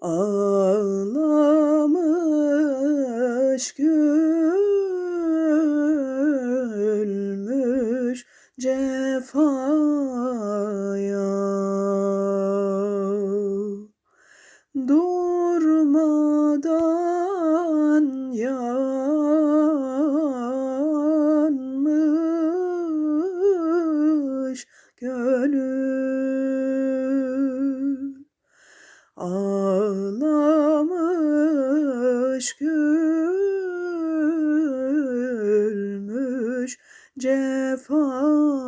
Ağlamış gülmüş cefaya. Durmadan yanmış gönül Ağlamış gülmüş cefaya.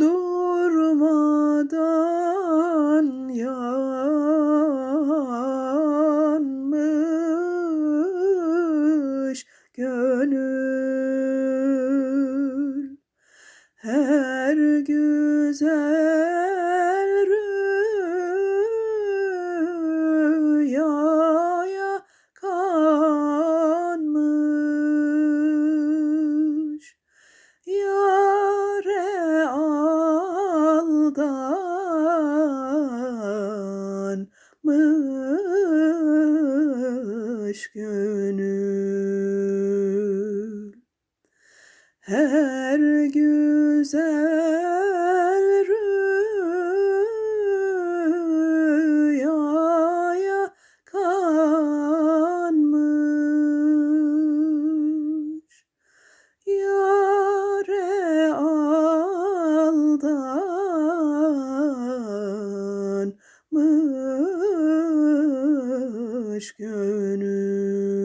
Durmadan yanmış gönül. Her güzel yâre aldanmış gönül. Her güzel aldanmış gönül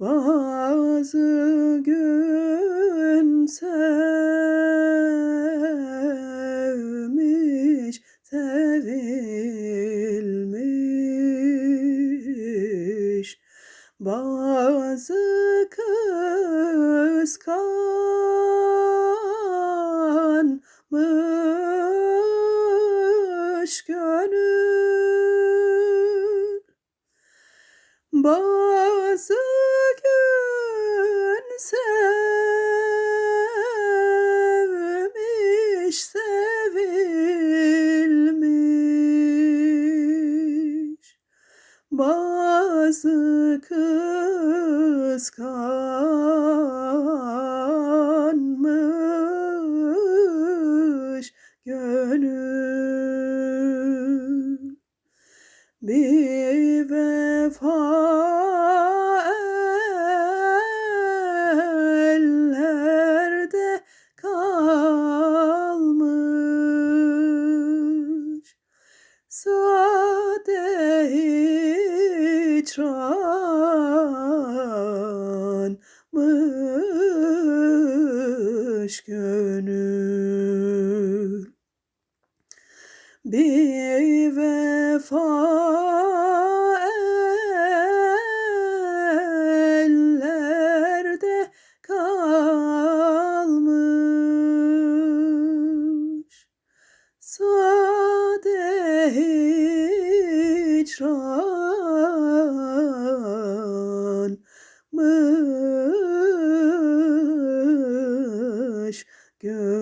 bazı gün sevmiş, sevilmiş. Bazı kıskanmış Bazı gün sevmiş, sevilmiş. Bazı kıskanmış gönül. Bir vefa sıçranmış gönül. Bir vefa ellerde kalmış. Sade hicran yapmış gör.